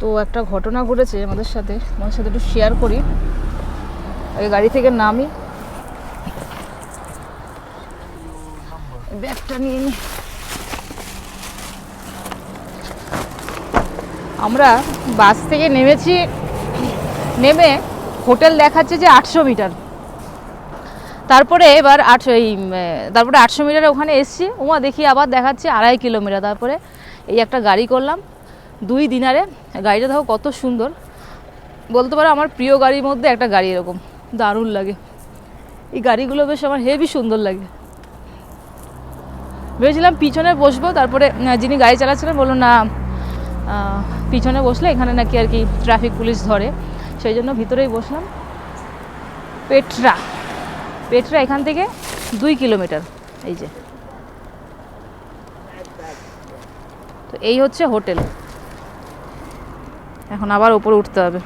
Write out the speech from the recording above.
তো একটা ঘটনা ঘটেছে আমাদের সাথে আমাদের সাথে একটু শেয়ার করি। আগে গাড়ি থেকে নামি। ব্যাগটা নিয়ে আমরা বাস থেকে নেমেছি, নেমে হোটেল দেখাচ্ছে যে আটশো মিটার। তারপরে এবার আটশো এই তারপরে আটশো মিটার ওখানে এসছি। ওমা দেখি আবার দেখাচ্ছে আড়াই কিলোমিটার। তারপরে এই একটা গাড়ি করলাম। দুই দিনারে গাড়িটা দেখো কত সুন্দর। বলতে পারো আমার প্রিয় গাড়ির মধ্যে একটা গাড়ি এরকম, দারুণ লাগে। এই গাড়িগুলো বেশ আমার হেভি সুন্দর লাগে। ভেবেছিলাম পিছনে বসবো, তারপরে যিনি গাড়ি চালাচ্ছিলেন বলল, না পিছনে বসলে এখানে নাকি আর কি ট্রাফিক পুলিশ ধরে। সেই জন্য ভিতরেই বসলাম। পেট্রা পেট্রা এখান থেকে দুই কিলোমিটার, এই যে। তো এই হচ্ছে হোটেল। এখন আবার উপরে উঠতে হবে।